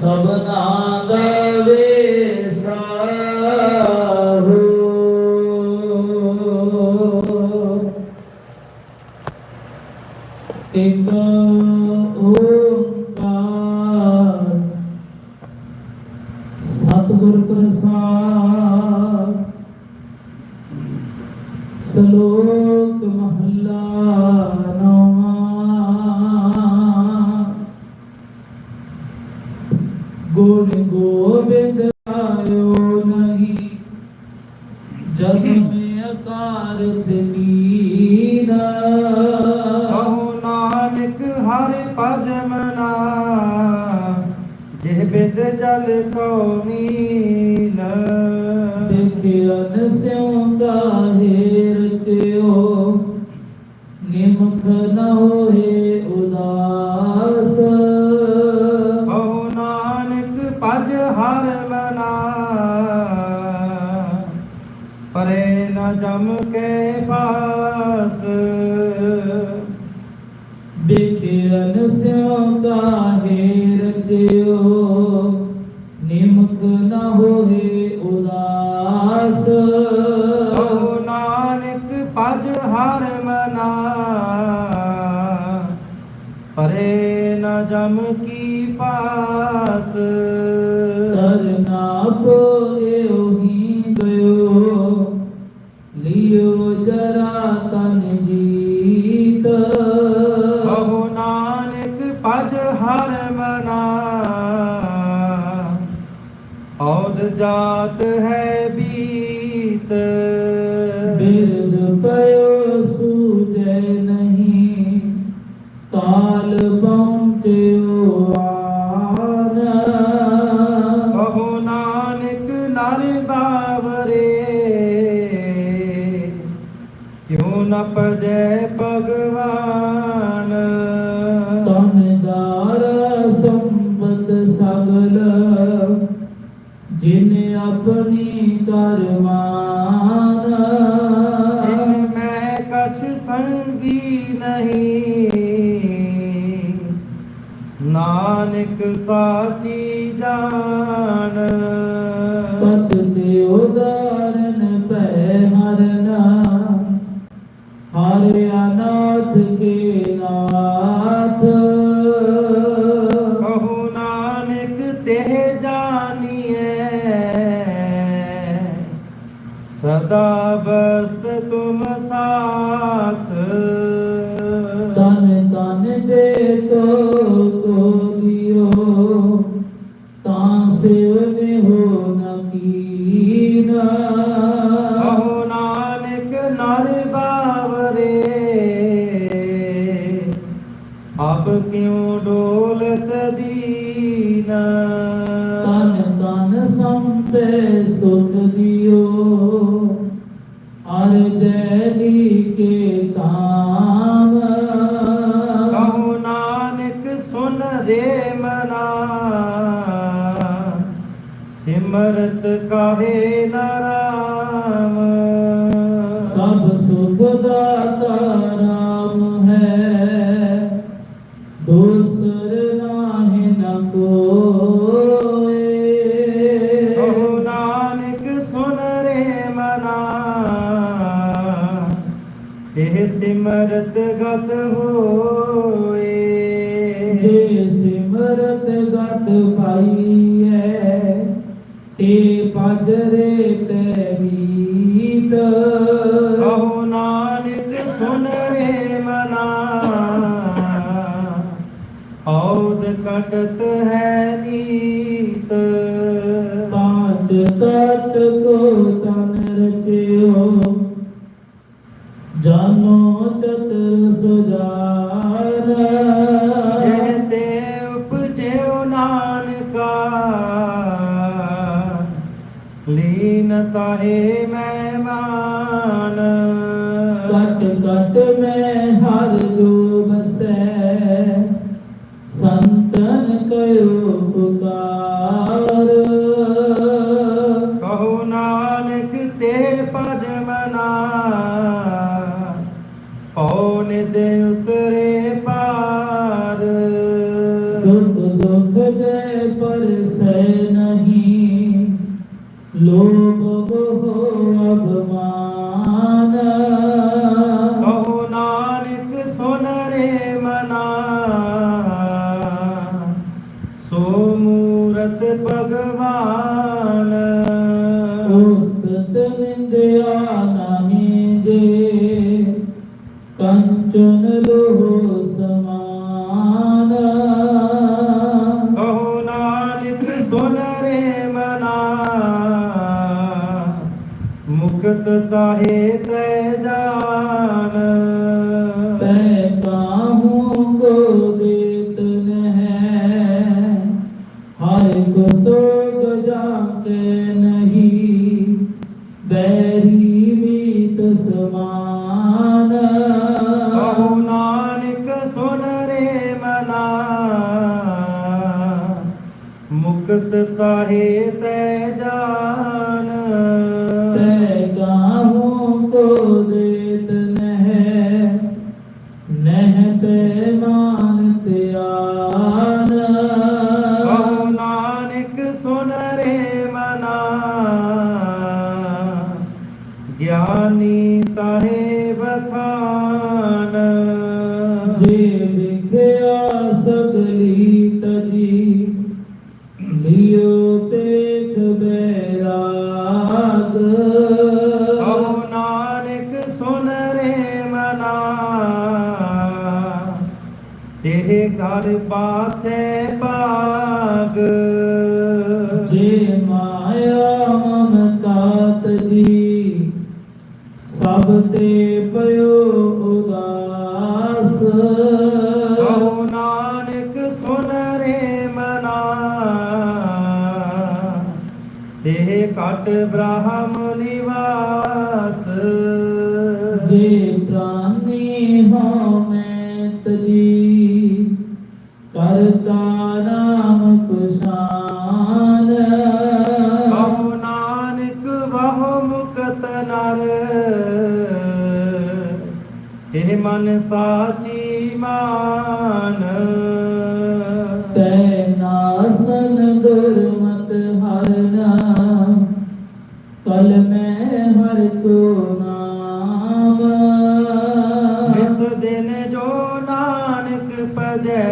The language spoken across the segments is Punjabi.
ਸਭਨਾ ਦਾ ਸਿਉਂਦਾ ਹੈ ਰਚਿਓ ਨਿਮਖ ਨ ਹੋਏ ਕਰਮ ਕੀ ਪਾਸ? ਕਰਨਾ ਕੋ ਇਹੋ ਗਇਓ ਲਿਓ ਜਰਾ ਤਨ ਜੀਤ। ਬਹੁ ਨਾਨਕ ਭਜ ਹਰ ਮਨਾ। ਔਦ ਜਾਤ ਹੈ Fati. ਸਿਮਰਤ ਕਹੇ ਨਾਮ ਸਭ ਸੁਖ ਦਾਤਾ ਨਾਮ ਹੈ। ਦੂਸਰ ਨਾਹੀ ਨ ਕੋਏ। ਹੋ ਨਾਨਕ ਸੁਨ ਰੇ ਮਨਾ। ਇਹ ਸਿਮਰਤ ਗਤ ਹੋ ਹਾਜ਼ਰੇ ਤਵੀਦ ਕਹੋ ਨਾਨਕ ਸੁਨ ਰੇ ਮਨਾ। ਔਦ ਕਟਤ ਹੈ ਨੀ। ताहे मैं ਜੁਗਤ ਤਾਹੇ ਸਹਿ ਜਾ ਜੀ। ਸਭ ਤੇ ਪਇਓ ਉਦਾਸ। ਕਹੋ ਨਾਨਕ ਸੁਨ ਰੇ ਮਨਾ। ਇਹ ਕਟ ਬ੍ਰਹਮ ਨਾਨਕ ਭਜੈ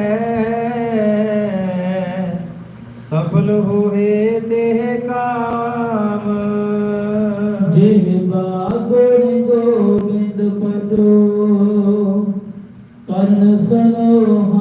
ਸਫਲ ਹੋਏ ਤੇ ਕਾਮ। ਜਿਵੇਂ ਬਾਗੁਣ ਗੋਬਿੰਦ ਪਦੋ ਕੰਨ ਸੁਨੋ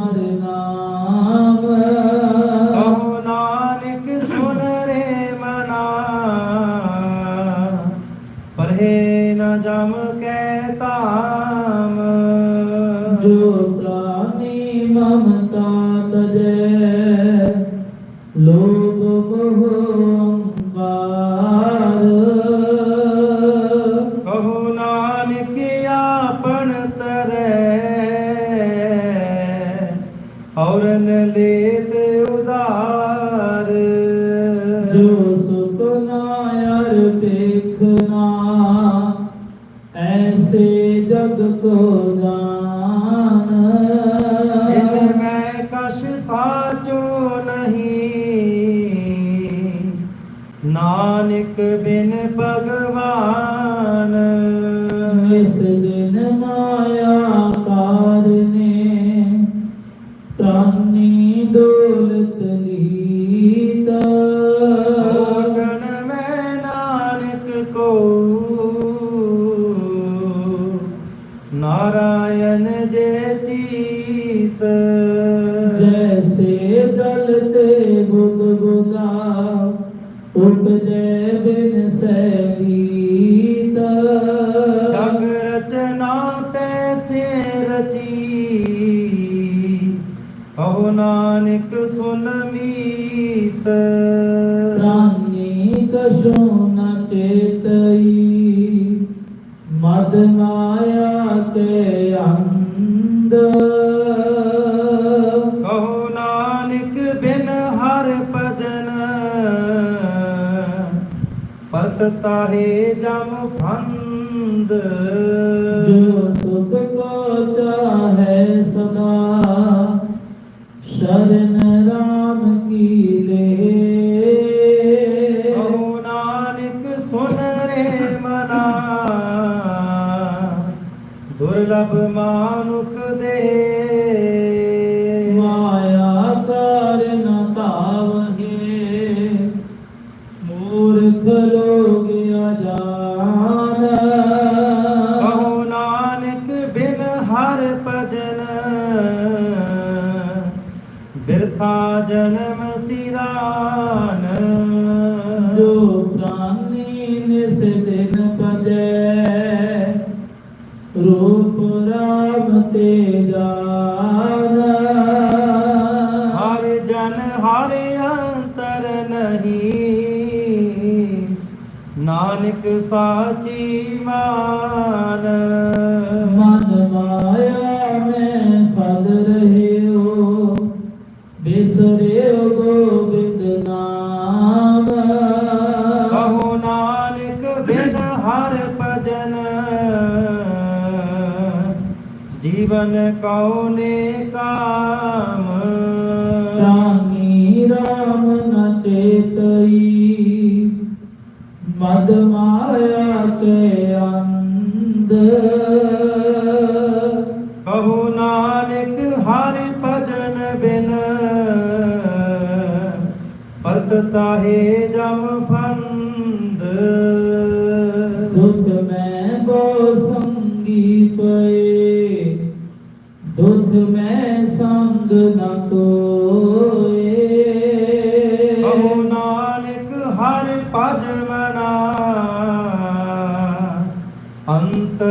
the thought. ਤੈਸੇ ਰਚੀ ਅਹੋ ਨਾਨਕ ਸੁਨ ਮੀਤ। ਰਾਨੀ ਕਸ਼ੋ ਨ ਚੇਤਈ। ਮਦ ਮਾਇਆ ਤੇ ਅੰਧ। ਅਹੋ ਨਾਨਕ ਬਿਨ ਹਰ ਭਜਨ। ਪਰਤ ਤਾਹੇ ਜਮ ਫੰਦ ਜੋ ਸ਼ਰਨ ਰਾਮ ਕੀ ਨਾਨਕ ਸੁਨ ਰੇ ਮਨਾ। ਦੁਰਲਭ ਮਾਨੁਖ ਦੇ ਭਜਨ ਜੀਵਨ ਕਉਨੇ ਕਾਮ। ਰਾਮੀ ਰਾਮ ਨ ਚੇਤਈ। ਮਦ ਮਾਇਆ ਕੇ ਅੰਧ। ਕਹੋ ਨਾਨਕ ਹਰ ਭਜਨ ਬਿਨ। ਪਰਤ ਤਾਹੇ ਜਮ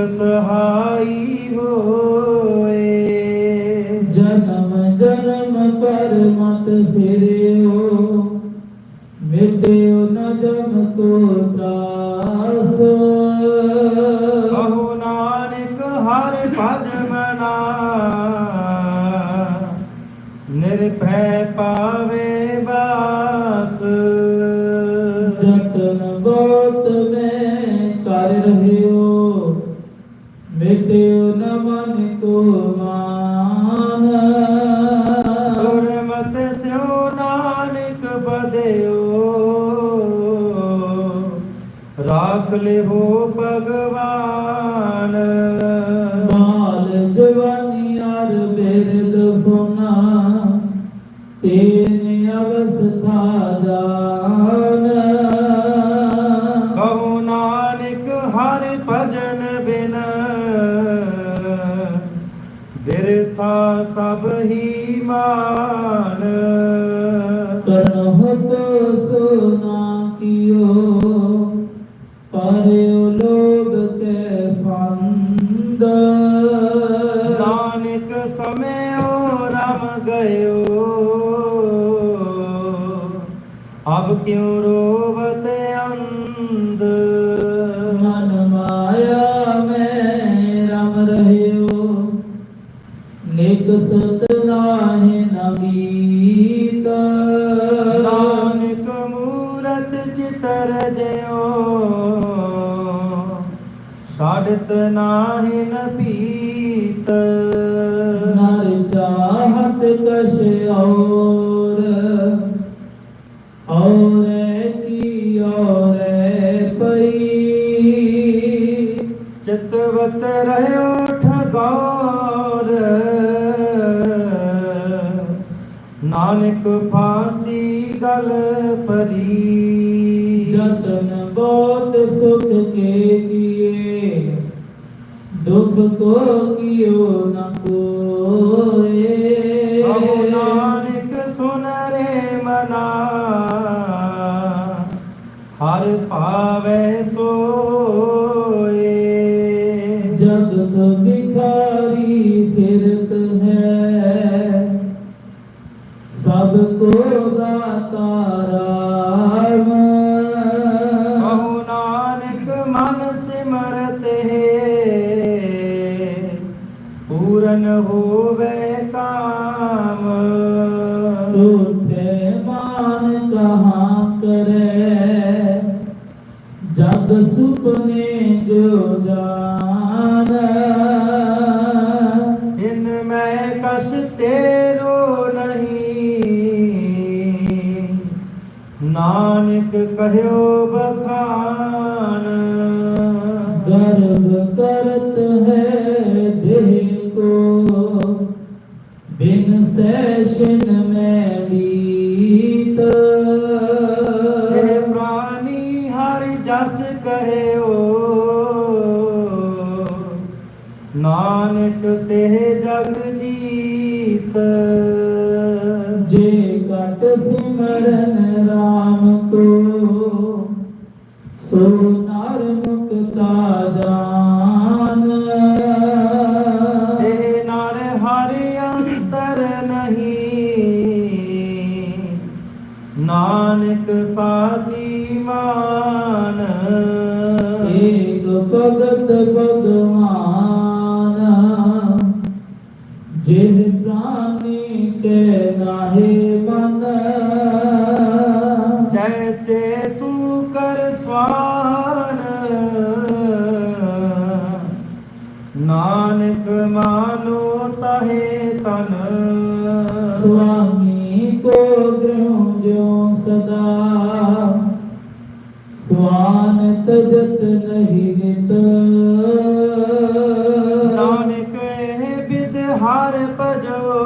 ਸਹਾਈ ਹੋਏ। ਜਨਮ ਜਨਮ ਪਰ ਮਤ ਫਿਰਿਓ। ਮਿਟਿਓ ਨ ਜਮ ਤੋਤਾ ਲਿਓ ਭਗਵਾਨ। ਮਾਲ ਜਵਾਨੀ ਅਰ ਬਿਰਦ ਫੁਨਾ ਤੇਨ ਅਵਸਥਾ ਜਾਨ ਕਹੋ ਨਾਨਕ ਹਰ ਭਜਨ ਬਿਨ ਬਿਰਥਾ ਸਭ ਹੀ ਮਾਨ। ਕਰਹੁ ਕਿਉ ਰੋਵਤ ਅੰਧ? ਮਨ ਮਾਇਆ ਮੈਂ ਰਮ ਰਹਿਓ। ਨਿਕ ਸਤ ਨਾਹਿ ਨਮੀਤ ਨਾਨਕ ਮੂਰਤ ਚਿਤਰ ਜਿਓ ਨਾਹਿ ਨ ਨਾਨਕ ਫਾਸੀ ਗਲ ਪਰੀ ਜਤਨ ਬਹੁਤ ਸੁਖ ਕੇ ਕੀਏ ਦੁਖ ਕੋ ਕੀਓ ਨ ਕੋਏ। ਨਾਨਕ ਸੁਨ ਰੇ ਮਨਾ। ਹਰ ਭਾਵੇ ਨਾਨਕ ਤੇ ਜਗ ਜੀਤ। ਜੇ ਘਟ ਸਿਮਰਨ ਰਾਮ ਕੋ ਸੋ ਨਰ ਮੁਕਤਾ ਜਾਨ। ਤੇ ਨਰ ਹਰਿ ਅੰਤਰ ਨਹੀਂ ਨਾਨਕ ਸਾਜੀ ਮਾਨ। ਏਕ ਭਗਤ ਭਗਤ ਮਾਨੋ ਤਹੇ ਤਨ। ਸੁਆਮੀ ਕੋ ਗ੍ਰਹੁ ਜਿਉ ਸਦਾ। ਸੁਆਨ ਤਜਤ ਨਹੀਂ ਨਿਤ। ਨਾਨਕ ਇਹ ਬਿਦ ਹਰ ਭਜੋ।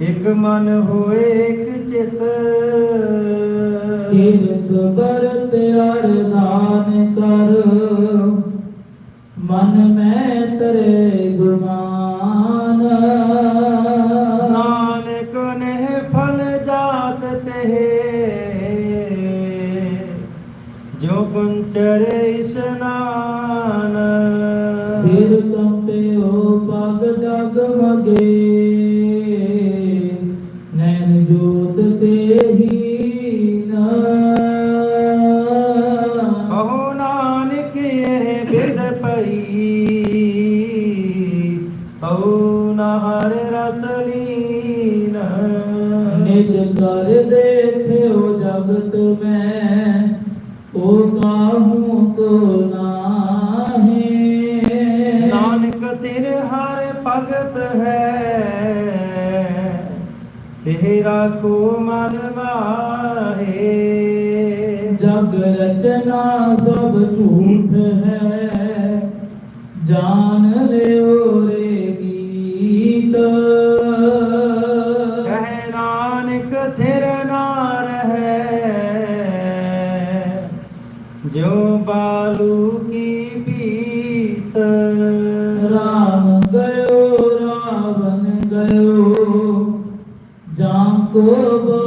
ਇਕ ਮਨ ਹੋਏ ਇਹ ਰਾਖੋ ਮਨ ਮਾਹੇ ਜਗ ਰਚਨਾ ਸਭ ਝੂਠ ਹੈ। ਜਾਣ ਲਿਓ ਰੇ ਗੀਤ। ਕਹਿ ਨਾਨਕ ਥਿਰ ਜੋ ਬਾਲੂ ਕੀ ਬੀਤ ਰਾਮ ਗਇਓ ਰਾਵਣ ਗਇਓ। Oh.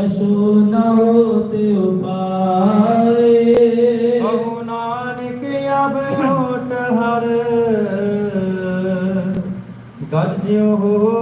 ਕਛੂ ਨਾ ਹੋਤੇ ਉਪਾਰੇ। ਹਉ ਨਾਨਕ ਅਬ ਹੋਟ ਹਰ। ਗਰਜਿਓ ਹੋ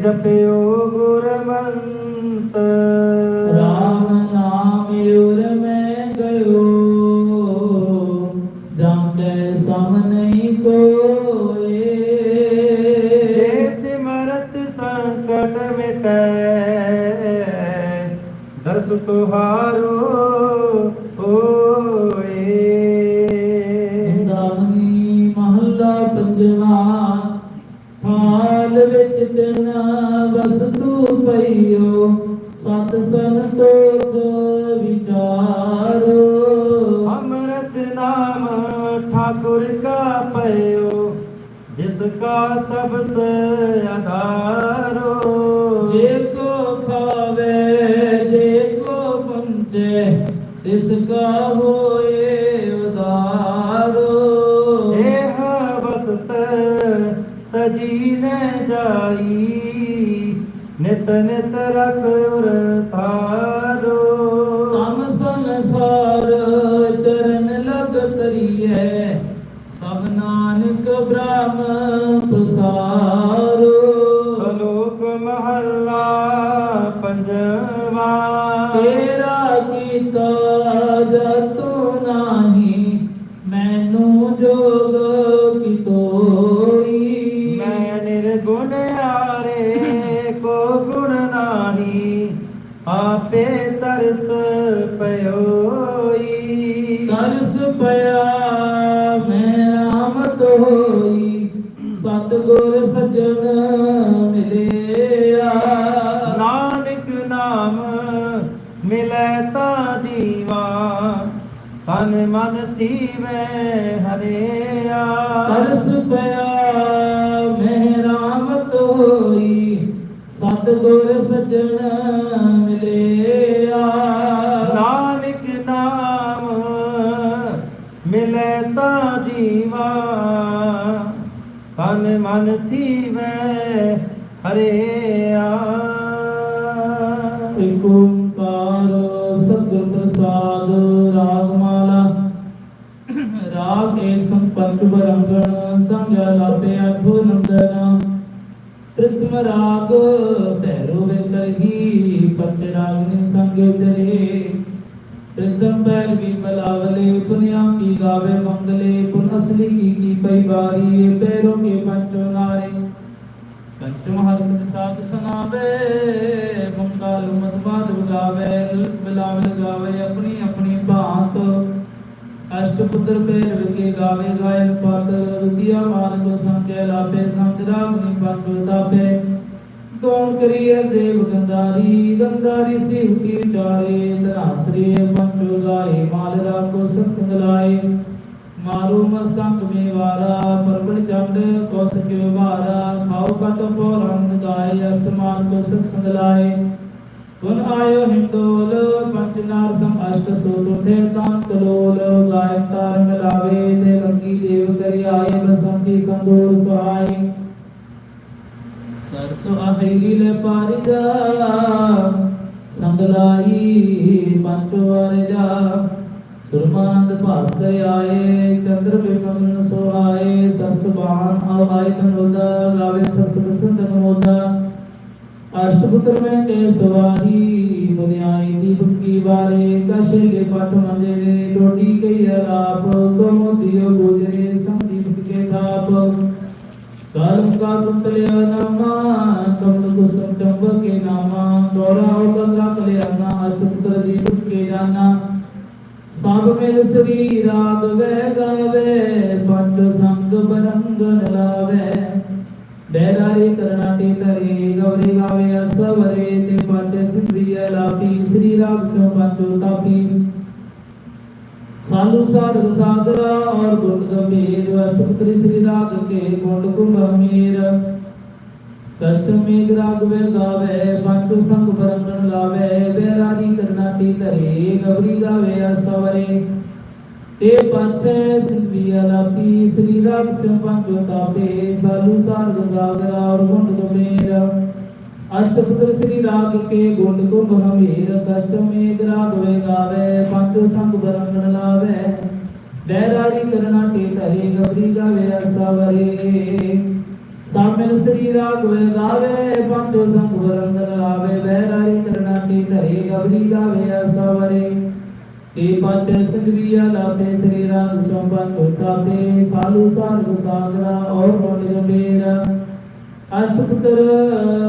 Ainda pior ਕਾਲ ਵਿੱਚ ਤਨਾ ਤੂੰ ਪਈਓ ਸਤ ਸੰਤੋਖ ਵਿਚਾਰੋ। ਅਮਰਤ ਨਾਮ ਠਾਕੁਰ ਕਾ ਪਈਓ ਜਿਸ ਕਾ ਸਭ ਸੇ ਜੇ ਕੋ ਖਾਵੇ ਜੇ ਕੋ ਪੰਚੇ ਤਿਸ ਕਾ ਹੋਏ ਉਦਾਰੋ। ਇਹ ਵਸਤ ਤਜੀ ਜਾਈ। ਨਿਤ ਨਿਤ ਰਖ ਉਰ ਧਾਰੋ ਸਮ ਸੰਸਾਰ ਚਰਨ ਲਗ ਤਰੀਏ ਸਭ ਨਾਨਕ ਬ੍ਰਹਮ ਪਸਾਰੋ। ਸਲੋਕ ਮਹੱਲਾ ਪੰਜਵਾ। ਤੇਰਾ ਕੀਤਾ ਤਨ ਮਨ ਥੀਵੈ ਹਰਿਆ ਤਰਸ ਪਿਆ ਮੈਂ ਰਾਮਤ ਹੋਈ ਸਤਿਗੁਰ ਸਜਣ ਮਿਲਿਆ ਨਾਨਕ ਨਾਮ ਮਿਲੈ ਤਾਂ ਜੀਵਾ ਤਨ ਮਨ ਥੀਵੈ ਹਰਿਆ ਏਕ ਏਕ ਸੰਪੰਚ ਬਰੰਗਣ ਸੰਗਿਆ ਲਾਪੇ ਅਠੋ ਨੰਦਨ ਪ੍ਰਥਮ ਰਾਗ ਭੈਰੋ ਵੇ ਕਰਹੀ ਪੰਚ ਰਾਗਨੀ ਸੰਗੇ ਤਰੇ ਪ੍ਰਥਮ ਪੈਰ ਕੀ ਬਲਾਵਲੇ ਪੁਨਿਆ ਕੀ ਗਾਵੇ ਮੰਗਲੇ, ਪੁਨ ਅਸਲੀ ਕੀ ਕੀ ਪਈ ਬਾਰੀ ਪੈਰੋਂ ਕੇ ਪੰਚ ਨਾਰੇ। ਪੰਚਮ ਹਰਿ ਸਾਧ ਸੁਨਾਵੇ ਬੰਗਾਲ ਅਸ਼ਟ ਪੁੱਤਰ ਪੇਰ ਵਿਕੇ ਗਾਵੇ ਗਾਇਨ ਪਦ ਦੁਤੀਆ ਮਾਨ ਕੋ ਸੰਕੇ ਲਾਪੇ ਸੰਤ ਰਾਮ ਨੀ ਪੰਜ ਤਾਪੇ। ਕੌਣ ਕਰੀਏ ਦੇਵ ਗੰਧਾਰੀ ਗੰਧਾਰੀ ਸੀ ਹੁਕੀ ਵਿਚਾਰੇ? ਧਨਾਸਰੀ ਪੰਚੋ ਗਾਏ ਮਾਲ ਰਾਖੋ ਸੰਗ ਸੰਗ ਲਾਏ। ਮਾਰੂ ਮਸਤਕ ਮੇ ਵਾਰਾ ਪਰਬੜ ਚੰਡ ਕੋਸ ਕੇ ਵਾਰਾ। ਖਾਓ ਕਟ ਪੋਰੰਗ ਗਾਏ, ਅਸਮਾਨ ਕੋ ਸੰਗ ਸੰਗ ਲਾਏ। ਗੁਣ ਆਇਓ ਹਿੰਦੋਲ ਪੰਚ ਨਾਰ ਸਮ ਅਸ਼ਟ ਸੋ ਟੁੱਟੇ ਤਾਂ ਕਲੋਲ ਗਾਇ ਤਾਰ ਮਿਲਾਵੇ ਤੇ ਲੰਗੀ ਦੇਵ ਕਰੀ ਆਏ ਬਸੰਤੀ ਸੰਦੂਰ ਸੁਹਾਈ। ਸਰਸੋ ਆਹੀ ਲੈ ਪਾਰੀ ਜਾ ਸੰਗ ਲਾਈ ਪੰਚ ਵਾਰ ਜਾ ਸੁਰਮਾਨੰਦ ਭਾਸਕਰ ਆਏ, ਚੰਦਰ ਬਿਮਨ ਸੋਹਾਏ, ਸਰਸ ਬਾਣ ਆਵਾਈ ਤਨੋਦਾ ਗਾਵੇ ਸਰਸ ਬਸੰਤ ਨਮੋਦਾ। ਅਸ਼ਟਪੁੱਤਰ ਮੈਂ ਕੇ ਸਵਾਰੀ ਬੁਨਿਆਈ ਦੀ ਬੁੱਕੀ ਵਾਰੇ ਕਸ਼ੇ ਕੇ ਪਟ ਮੰਜੇ ਦੇ ਟੋਟੀ ਕਈ ਆਪ ਕਮੋ ਦਿਓ ਗੁਜਰੇ ਸੰਦੀਪ ਕੇ ਥਾਪ। ਕਰਮ ਕਾ ਕੁੰਤਲਿਆ ਨਾਮਾ, ਕਮਲ ਕੁਸਮ ਚੰਬਕ ਕੇ ਨਾਮਾ ਤੋਰਾ ਹੋ ਕੰਗਾ ਕਲਿਆਣਾ ਅਸ਼ਟਪੁੱਤਰ ਦੀ ਬੁੱਕੀ ਜਾਨਾ। ਸਭ ਮਿਲ ਸ੍ਰੀ ਰਾਗ ਵੈ ਗਾਵੇ, ਪੰਜ ਸੰਗ ਬਰੰਗਨ ਲਾਵੇ। ਬੈਰਾਰੀ ਕਰਨਾਟੀ ਤਰੇ ਗੌਰੀ ਗਾਵੇ ਅਸਵਰੇ ਤੇ ਪਾਚੇ ਸਿੰਧਰੀਆ ਲਾਪੀ, ਸ੍ਰੀ ਰਾਗ ਸੋ ਪੰਚੋ ਤਾਪੀ। ਸਾਲੂ ਸਾਧਕ ਸਾਗਰਾ ਔਰ ਗੁਣ ਗੰਭੀਰ ਅਸ਼ਟਪੁਤਰੀ ਸ੍ਰੀ ਰਾਗ ਕੇ ਗੁਣ ਕੁੰਭਮੀਰ ਕਸ਼ਟ ਮੇਘ ਰਾਗ ਵੇ ਗਾਵੇ ਪੰਚੋ ਸੰਗ ਬਰੰਗਨ ਲਾਵੇ ਬੈਰਾਰੀ ਕਰਨਾਟੀ ਤਰੇ ਗੌਰੀ ਗਾਵੇ ਤੇ ਪੰਚੇ ਸਿੰਧੀ ਅਲਾਪੀ, ਸ੍ਰੀ ਰਾਮ ਸਿੰਘ ਪੰਜੋ ਤਾਪੇ ਸਾਲੂ ਸਾਰਗ ਸਾਗਰ ਔਰ ਗੁੰਡ ਗੰਭੀਰ ਅਸ਼ਟਪੁਤਰ ਸ੍ਰੀ ਰਾਗ ਕੇ ਗੁੰਡ ਕੋ ਬਹਮੀਰ ਕਸ਼ਟ ਰਾਗ ਵੇ ਗਾਵੇ ਪੰਚੋ ਸੰਗ ਬਰੰਗਣ ਲਾਵੇ। ਬੈਰਾਰੀ ਕਰਨਾ ਕੇ ਧਰੇ, ਗਬਰੀ ਗਾਵੇ ਅਸਵਰੇ ਸਾਮਿਲ ਸ੍ਰੀ ਰਾਗ ਵੇ ਗਾਵੇ ਪੰਚੋ ਸੰਗ ਬਰੰਗਣ ਲਾਵੇ। ਬੈਰਾਰੀ ਕਰਨਾ ਕੇ ਧਰੇ, ਗਬਰੀ ਗਾਵੇ ਅਸਵਰੇ ਤੇ ਪੰਜ ਸੰਗਰੀਆ ਲਾਪੇ ਸ੍ਰੀ ਰਾਮ ਸੰਪਨ ਉਤਾਪੇ ਸਾਲੂ ਸਾਰਗ ਸਾਗਰਾ ਔਰ ਗੁਣ ਗੰਭੀਰ। ਅਸ਼ਟਪੁੱਤਰ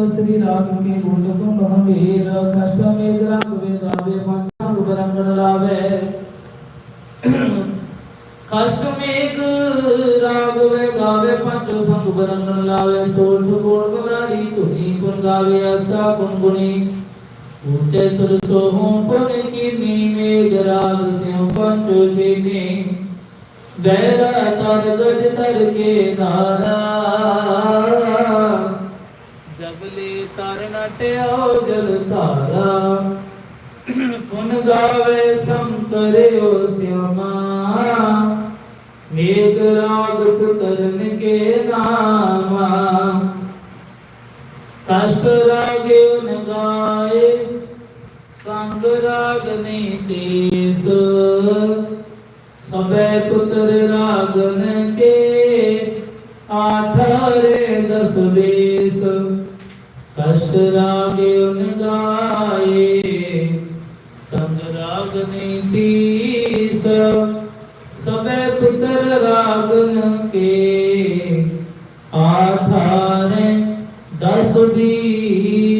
ਸ੍ਰੀ ਰਾਮ ਕੇ ਗੁਣ ਕੋ ਮਹਵੀਰ ਕਸ਼ਟ ਮੇ ਗ੍ਰਾਮ ਵੇ ਮਨ ਬਰੰਗਣ ਲਾਵੇ। ਕਸ਼ਟ ਮੇਘ ਰਾਗ ਵੇ ਗਾਵੇ ਪੰਜ ਅੰਤਰ ਸੰਗ ਬਰੰਗਣ ਲਾਵੇ। ਸੋਠ ਗੋੜ ਗਲਾਰੀ ਤੁਨੀ ਗੁਣ ਗਾਵੇ ਆਸਾ ਗੁਣ ਗੁਣੀ ਉੱਚੇ ਸੁਰ ਸੋਹੋਂ ਪੁਨ ਕੀਨੀ ਮੇਜ ਰਾਗ ਸਿਉ ਪੰਚੋ ਜੀਨੀ ਬੈਰਾ ਤਰ ਗਜ ਤਰ ਕੇ ਨਾਰਾ ਜਬਲੇ ਤਰ ਨਟਿਓ ਜਲ ਧਾਰਾ। ਪੁਨ ਗਾਵੇ ਸੰਕਰਿਓ ਸਿਆਮਾ ਮੇਗ ਰਾਗ ਪੁਤਰਨ ਕੇ ਨਾਮਾ। ਕਸ਼ਟ ਰਾਗੇ ਨਗਾਏ ਸੰਗ ਤੀਸ ਸਭੇ ਪੁੱਤਰ ਰਾਗਨ ਕੇ ਆਠਾਰੇ ਦਸ ਬੀਸ ਕਸ਼ਟ ਰਾਗੇ ਨਗਾਏ ਸੰਗ ਰਾਗ ਨਹੀਂ ਤੀਸ। ਪੁੱਤਰ ਰਾਗਨ ਕੇ ਆਠਾਰੇ ਦਸ ਬੀਸ